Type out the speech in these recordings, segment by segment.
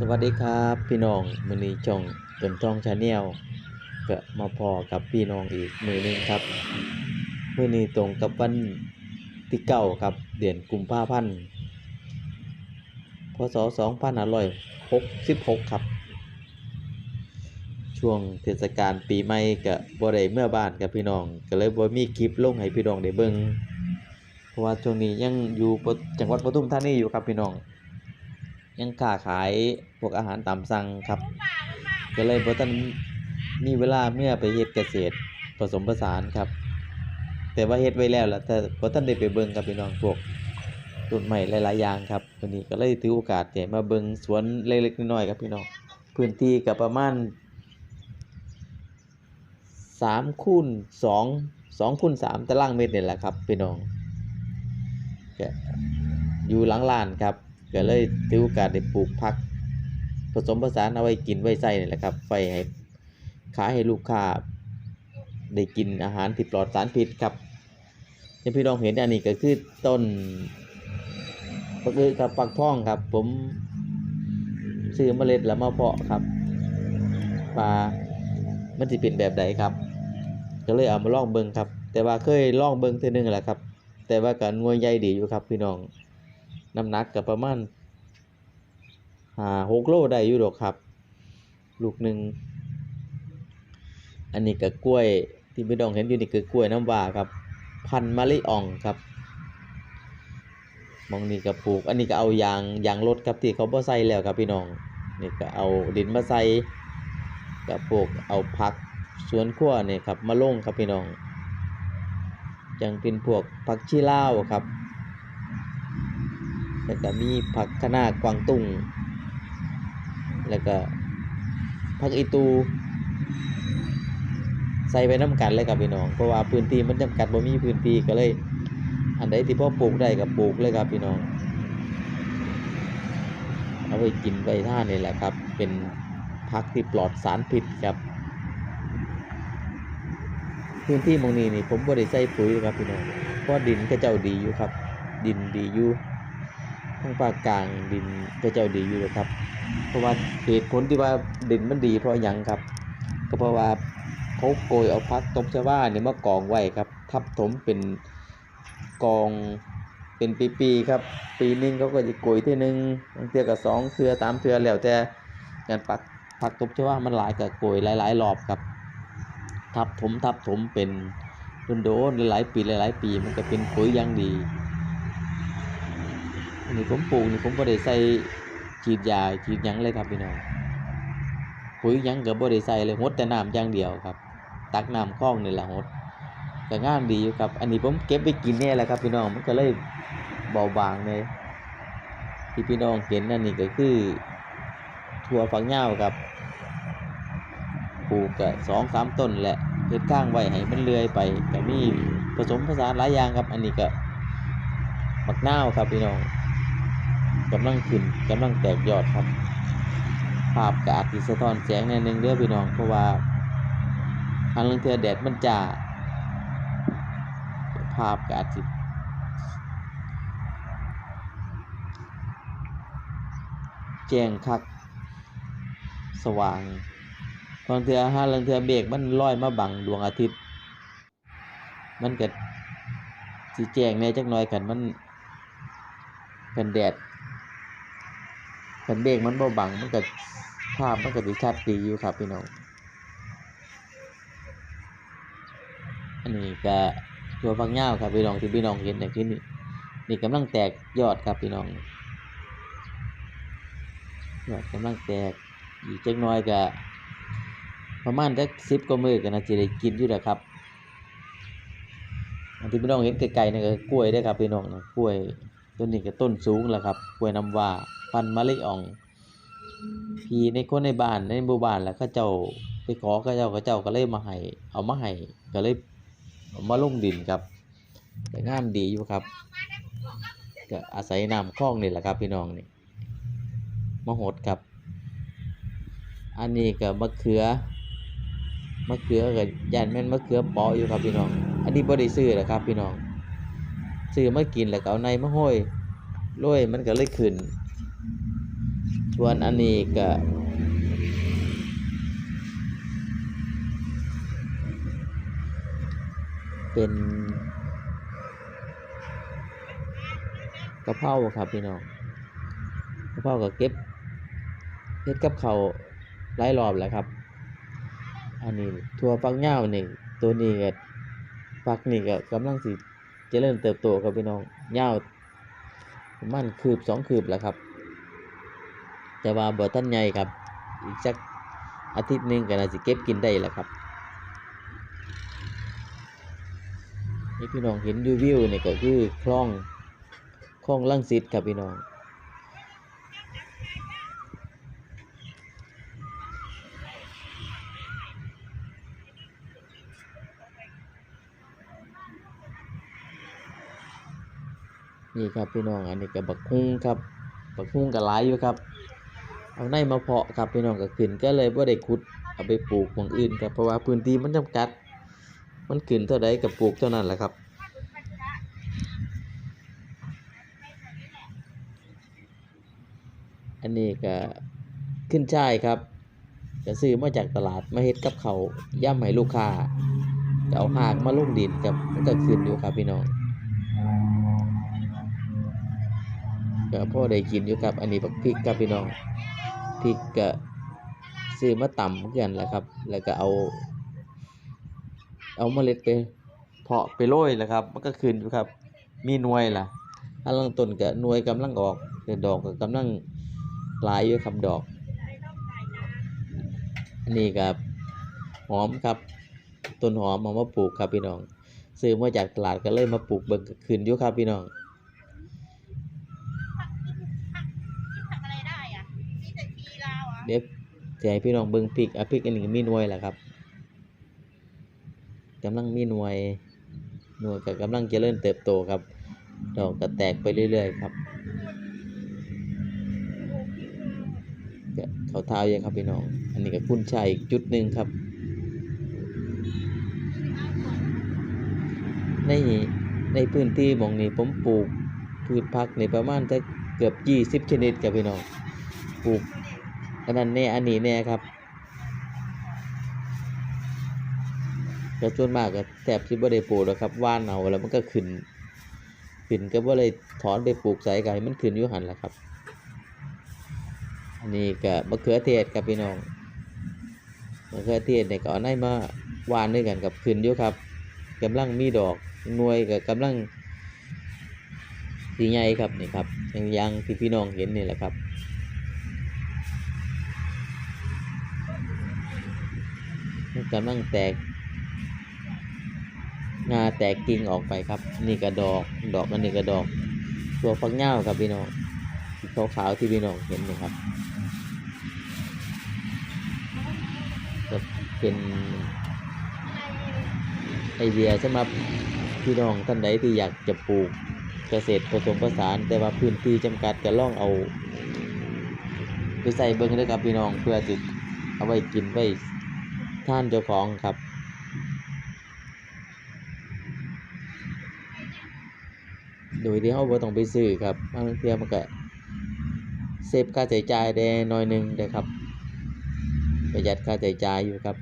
สวัสดีครับพี่น้องมือนี้ช่องต้นทองชาแนลก็มาพอกับพี่น้องอีกมือหนึงครับมือนี้ตรงกับวันที่เก้าครับเดือนกุมภาพันธ์พศ2566ครับ ช่วงเทศกาลปีใหม่ก็บ่ได้เมื่อบ้านกับพี่น้อง ก็เลยบ่มีคลิปลงให้พี่น้องได้เบิ่งเพราะว่าช่วงนี้ยังอยู่จังหวัดปทุมธานีอยู่ครับพี่น้อง ยังค้าขายพวกอาหารตามสั่งครับ ก็เลยบ่ทันมีเวลาเมื่อไปเฮ็ดเกษตรผสมผสานครับ แต่ว่าเฮ็ดไว้แล้วล่ะแต่บ่ทันได้ไปเบิ่งครับพี่น้องพวกต้นไม้หลายๆอย่างครับวันนี้ก็เลยถือโอกาสได้มาเบิ่งสวนเล็กๆน้อยๆครับพี่น้องพื้นที่ก็ประมาณ3คูณ2 2คูณ3ตารางเมตรนี่แหละครับพี่น้องก็อยู่หลังลานครับ ก็เลยถือโอกาสได้ปลูกผัก ผสมผสานเอาไว้กินไว้ใส่นี่แหละครับไว้ให้ขายให้ลูกค้าได้กินอาหารที่ปลอดสารพิษครับที่พี่น้องเห็นอันนี้ก็คือต้นก็คือกับฟักทองครับ ผมซื้อเมล็ดแล้วมาเพาะครับว่ามันจะเป็นแบบใดครับ ก็เลยเอามาลองเบิ่งครับ แต่ว่าเคยลองเบิ่งเทื่อนึงแหละครับ แต่ว่าก็หน่วยใหญ่ดีอยู่ครับพี่น้อง น้ำหนักก็ประมาณห้าหกโลได้อยู่ดอกครับ ลูกหนึ่ง อันนี้ก็กล้วยที่พี่น้องเห็นอยู่นี่คือกล้วยน้ำว้าครับ พันมะลิอ่องครับมองนี่ก็ปลูก อันนี้ก็เอายางยางรถครับที่เขาบ่ใส่แล้วครับพี่น้อง นี่ก็เอาดินมาใส่กับปลูกเอาผักสวนครัวเนี่ยครับมาลงครับพี่น้องจังเป็นพวกผักชีลาวครับ แล้วก็มีผักคะน้ากวางตุ้งแล้วก็ผักอีตู ใส่ไปน้ำกันเลยครับพี่น้อง เพราะว่าพื้นที่มันจำกัดบ่มีพื้นที่ก็เลย อันใดที่พ่อปลูกได้ก็ปลูกเลยครับพี่น้อง เอาไปกินไปท่านี่แหละครับ เป็นผักที่ปลอดสารพิษครับ พื้นที่มองนี้นี่ผมบ่ได้ใส่ปุ๋ยเลยครับพี่น้องเพราะดินก็เจ้าดีอยู่ครับ ดินดีอยู่ ทางภาคกลางดินก็เจ้าดีอยู่ครับ เพราะว่าเหตุผลที่ว่าดินมันดีเพราะหยังครับ ก็เพราะว่าเขาโกยเอาพักตบชวาเนี่ยมากองไว้ครับ ทับถมเป็นกองเป็นปีๆครับ ปีหนึงเขาก็จะโกยที่หนึงบางเทือก็สองเทือสามเทือแล้วแต่งานปักผักตบชวามันหลายก็โกยหลายๆรอบครับ ทับถมทับถมเป็นโดนๆหลายปีหลายๆปีมันก็เป็นปุ๋ยอย่างดี อันนี้ผมปลูกนี่ผมบ่ได้ใส่ฉีดยาฉีดยังเลยครับพี่น้องปุ๋ยยังก็บ่ได้ใส่เลยหดแต่น้ำอย่างเดียวครับ ตักน้ำคลองนี่แหละหดก็งามดีอยู่ครับ อันนี้ผมเก็บไปกินแน่แหละครับ พี่น้องมันก็เลยเบาบางเลยที่พี่น้องเห็นนั่นนี่ก็คือถั่วฝักยาวครับปลูกก็สองสามต้นแหละเฮ็ดก้างไว้ให้มันเลื้อยไปก็มีผสมผสานหลายอย่างครับ อันนี้ก็มักนาวครับพี่น้อง กำลังขึ้นกำลังแตกยอดครับ ภาพก็อาจสิสะท้อนแสงในหนึ่งเด้อพี่น้องเพราะว่าทางเรื่องเทือแดดมันจ้าภาพก็อาจสิแจ้งคัก สว่างบางเทือห้าเรื่องเทือเบรกมันลอยมาบังดวงอาทิตย์ มันก็สิแจ้งแหน่จักหน่อยกันมันกันแดด กันเบรกมันเบาบังมันก็ภาพมันก็สิชัดดีอยู่ครับพี่น้อง อันนี้ก็ตัวฟังเงาครับพี่น้องที่พี่น้องเห็นอย่ที่นี่นี่กำลังแตกยอดครับพี่น้องยอดกำลังแตกอีกเจักหน้อยก็ประมาณสักสิบกว่ามือก็น่าจะได้กินอยู่แหละครับอันที่พี่น้องเห็นไกลๆนี่ก็กล้วยได้ครับพี่น้องนะกล้วย ต้นนี้ก็ต้นสูงแล้วครับกล้วยน้ำว้าพันมะลิอ่องพี่ในคนในบ้านในหมู่บ้านแล้วเขาเจ้าไปขอเขาเจ้าเขาเจ้าก็เลยมาให้เอามาให้ก็เลยมาลงดินครับแต่งามดีอยู่ครับ ก็อาศัยน้ำคลองนี่แหละครับพี่น้องนี่มะหดครับ อันนี้ก็มะเขือมะเขือก็ยันแม่นมะเขือปาะอยู่ครับพี่น้อง อันนี้บ่ได้ซื้อหรอกครับพี่น้อง ซื้อมากินแล้วก็เอาในมาห้อยโรยมันก็เลยขึ้น ส่วนอันนี้ก็เป็นกะเพราครับพี่น้องกะเพราก็เก็บเฮ็ดกับเขาวหลายรอบแล้วครับ อันนี้ทัวฟักยาวนี่ตัวนี้ก็ฟักนี่ก็กำลังสิ เจริญเติบโตครับพี่น้องยาวประมาณคืบสองคืบแล้วครับ แต่ว่าบ่ทันใหญ่ครับ อีกสักอาทิตย์หนึ่งก็น่าสิเก็บกินได้แล้วครับนี่พี่น้องเห็นยูวิวเนี่ยก็คือคลองคลองลังสิตครับพี่น้อง นี่ครับพี่น้องอันนี้ก็บักฮุ้งครับบักฮุ้งก็หลายอยู่ครับ เอาในมาเพาะครับพี่น้องก็ขึ้นก็เลยบ่าได้ขุดเอาไปปลูกของอื่นครับเพราะว่าพื้นที่มันจำกัด มันขึ้นเท่าใดก็ปลูกเท่านั้นแหละครับอันนี้ก็ขึ้นช่ายครับจะซื้อมาจากตลาดมาเฮ็ดกับเขาย่ำให้ลูกค้าจะเอาหากมาลงดินครับมันก็ขึ้นอยู่ครับพี่น้อง ก็พ่อได้กินอยู่ครับ อันนี้บักพริกครับพี่น้องพริกก็ซื้อมาตำเพื่อนแหละครับ แล้วก็เอา เอาเมล็ดไปเพาะไปโรยแหละครับ มันก็ขึ้นอยู่ครับ มีหน่วยล่ะถ้าลังต้นก็หน่วยกำลังออกแต่ดอกก็กำลังหลายอยู่ครับดอก อันนี้ครับหอมครับต้นหอมเอามาปลูกครับพี่น้องซื้อมาจากตลาดก็เลยมาปลูกเบิ่งก็ขึ้นอยู่ครับพี่น้อง ทำอะไรได้อะมีแต่ทีลาวอะ เดี๋ยวจะให้พี่น้องเบิ่งพริกอะพริกอันนี้ก็มีหน่วยแหละครับกำลังมีหน่วยหน่วยก็กำลังเจริญเติบโตครับดอกก็แตกไปเรื่อยๆครับเขาเท้ายอะครับพี่น้อง อันนี้ก็คุ้นชัยอีกจุดหนึ่งครับ ในในพื้นที่มองนี้ผมปลูกพืชผักในประมาณจะเกือบยี่สิบชนิดครับพี่น้อง ปลูก อันนั้นแน่อันนี้แน่ครับก็ส่วนมากก็แทบที่บ่ได้ปลูกแล้วครับว่านเอาแล้วมันก็ขึ้นขึ้นก็บ่เลยถอนไปปลูกใส่ไก่มันขึ้นอยู่หันแหละครับ อันนี้ก็มะเขือเทศครับพี่น้องมะเขือเทศเนี่ยก็เอาในมาหวานด้วยกันกับขึ้นอยู่ครับกำลังมีดอกหน่วยกับกำลังสีใหญ่ครับนี่ครับอย่างยางที่พี่น้องเห็นนี่แหละครับ กำลังแตกงาแตกกิ่งออกไปครับ นี่ก็ดอกดอกอันนี้ก็ดอก ตัวฟักเง่าครับพี่น้องสีขาวๆที่พี่น้องเห็นนี่ครับก็เป็นไอเดียสำหรับพี่น้องท่านใดที่อยากจะปลูกเกษตรผสมผสานแต่ว่าพื้นที่จำกัดก็ล่องเอา ไปใส่เบิ้งด้วยครับพี่น้องเพื่อจิเอาไว้กินไว้ ท่านเจ้าของครับ โดยที่เขาบ่ต้องไปซื้อครับบางเทีมันก็เซฟค่าใช้จ่ายได้น้อยหนึงเด้อครับ ประหยัดค่าใช้จ่ายอยู่ครับ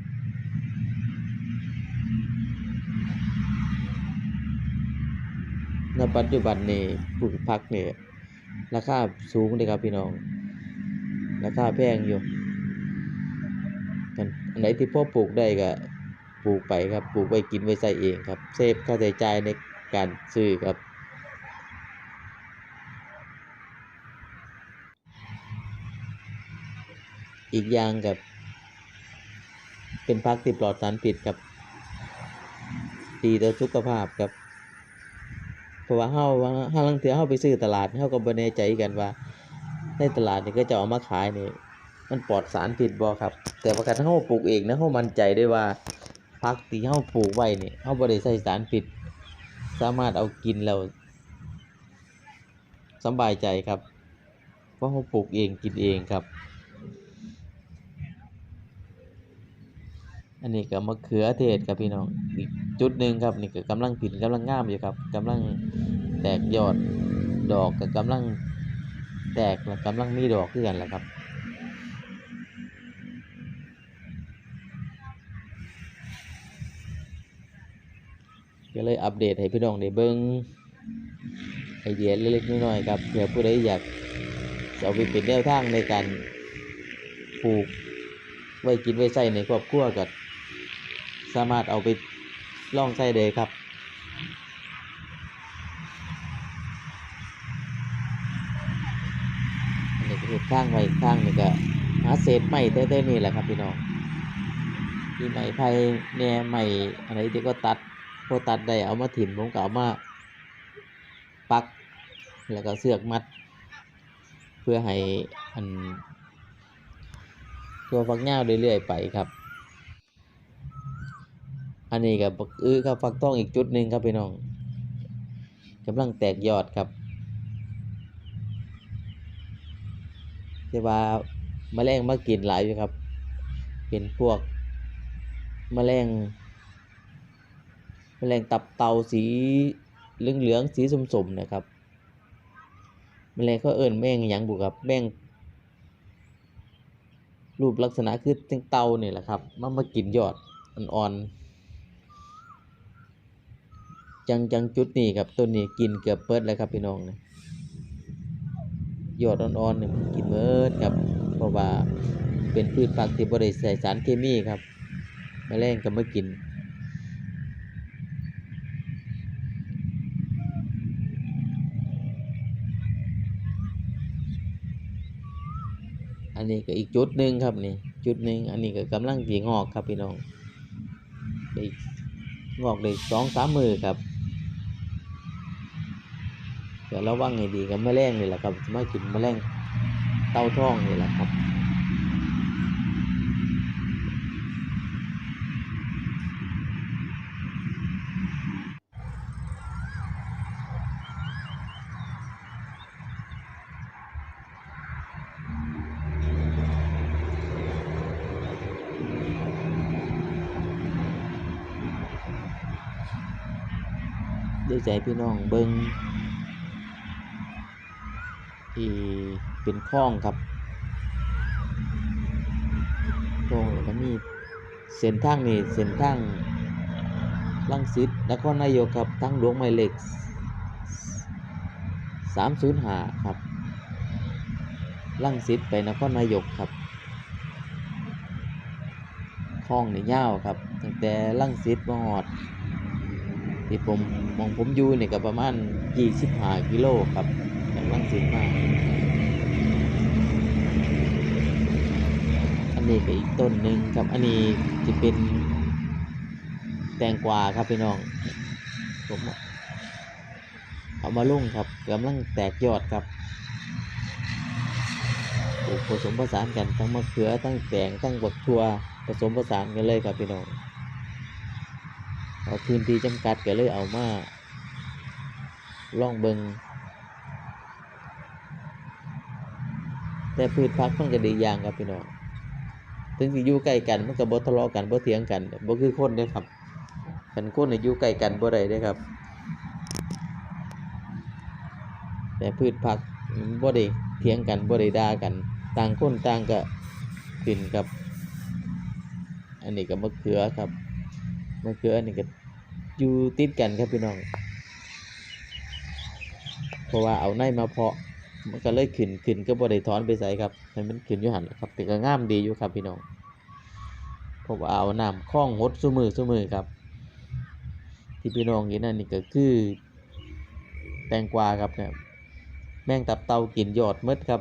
ณปัจจุบันนี้ผู้พักเนี่ยราคาสูงเลยครับพี่น้อง ราคาแพงอยู่ อันไหนที่พ่อปลูกได้ก็ปลูกไปครับปลูกไว้กินไว้ใส่เองครับ เซฟค่าใช้จ่ายในการซื้อครับอีกอย่างกับ เป็นพักที่ปลอดสารพิษครับ ดีต่อสุขภาพครับ เพราะว่าเฮาว่าเฮาลังเทื่อเฮาไปซื้อตลาดเฮาก็บ่แน่ใจกันว่า ในตลาดนี่ก็จะเอามาขายนี่ มันปลอดสารพิษบ่ครับ แต่ว่าการเฮาปลูกเองนะเฮามั่นใจได้ว่าผักที่เฮาปลูกไว้นี่เฮาบ่ได้ใส่สารพิษสามารถเอากินแล้วสบายใจครับ เพราะเฮาปลูกเองกินเองครับ อันนี้ก็มะเขือเทศครับพี่น้องอีกจุดหนึ่งครับนี่ก็กำลังผินกำลังงามอยู่ครับกำลังแตกยอดดอกก็กำลังแตกและกำลังมีดอกคือกันแหละครับ ก็เลยอัปเดตให้พี่น้องได้เบิ่งไอเดียเล็กๆน้อยๆครับเผื่อผู้ใดอยากจะเอาไปเป็นแนวทางในการปลูกไว้กินไว้ใส่ในครอบครัวก็สามารถเอาไปล่องใส่เลยครับนนี้ก็คือข้างไว้ข้างนี่ก็หาเศษไม้เต้ๆนี่แหละครับพี่น้องมีไม้ไผ่แหน่ไม้อะไรที่ก็ตัด พอตัดได้เอามาถิ่มผมก็เอามาปัก แล้วก็เสือกมัด เพื่อให้อัน ตัวฟักเง่าเรื่อยๆไปครับ อันนี้กับบักอื้อครับฟักทองอีกจุดหนึ่งครับพี่น้องกำลังแตกยอดครับแต่ว่าแมลงมากินหลายอยู่ครับ เป็นพวกแมลง แมลงตับเตาสีเหลืองๆสีสมๆนะครับแมลงเขาเอิ้นแมงยังบุครับแมงรูปลักษณะคือจังเตาเนี่ยแหละครับมันมากินยอดอ่อนๆจังจังจุดนี้ครับต้นนี้กินเกือบเปิดแล้วครับพี่น้องนะยอดอ่อนๆเนี่ยมันกินเมิดครับเพราะว่าเป็นพืชผักที่บริใส่สารเคมีครับแมลงก็มากิน นนี้ก็อีกจุดหนึ่งครับนี่จุดหนึ่งอันนี้ก็กำลังสีงอกครับพี่น้องได้งอกได้สองสามมือครับเดี๋ยวระวังให้ดีกับแมลงนี่แหละครับมากินแมลงเต้าท้องนี่แหละครับ เดี๋ยวใจพี่น้องเบิงที่เป็นคลองครับคลองแล้วก็มีเส้นทางนี่เส้นทางลังสิตนครนายกครับทางหลวงหมายเลขสามศูนย์หาครับลังสิตไปนครนายกครับคลองนี่ยาวครับตั้งแต่ลังสิตมาหอด ที่ผมมองผมอยู่นี่ยก็ประมาณ25กิโลครับจากลังสิตมาอันนี้ก็อีกต้นหนึ่งครับอันนี้จะเป็นแตงกวาครับพี่น้องผมเอามาลุ่งครับกำลังแตกยอดครับผสมผสานกันทั้งมะเขือทั้งแตงทั้งบักทัวผสมผสานกันเลยครับพี่น้อง เอาพื้นที่จำกัดก็เลยเอามาล่องเบิงแต่พืชพักมันก็ดีอย่างครับพี่น้องถึงสิอยู่ใกล้กันมันก็บ่ทะเลาะกันบ่เถียงกันบ่คือคนเด้ครับคันคนน่ะอยู่ใกล้กันบ่ได้เด้ครับ แต่พืชผักมันบ่ได้เถียงกันบ่ได้ด่ากัน ต่างคนต่างก็ขึ้นกับ อันนี้ก็มะเขือครับ มะเขืออันนี้ก็อยู่ติดกันครับพี่น้อง เพราะว่าเอาในมาเพาะมันก็เลยขึ้นขึ้นก็บ่ได้ถอนไปใส่ครับให้มันขึ้นอยู่หันล่ะครับแต่ก็งามดีอยู่ครับพี่น้องเพราะว่าเอาน้ำคล้องหดซุมือซุมือครับ ที่พี่น้องเห็นนั่นนี่ก็คือ แตงกวาครับเนี่ยแมงตับเตากินยอดมดครับ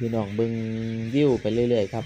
พี่น้องเบิ่งวิวไปเรื่อยๆครับ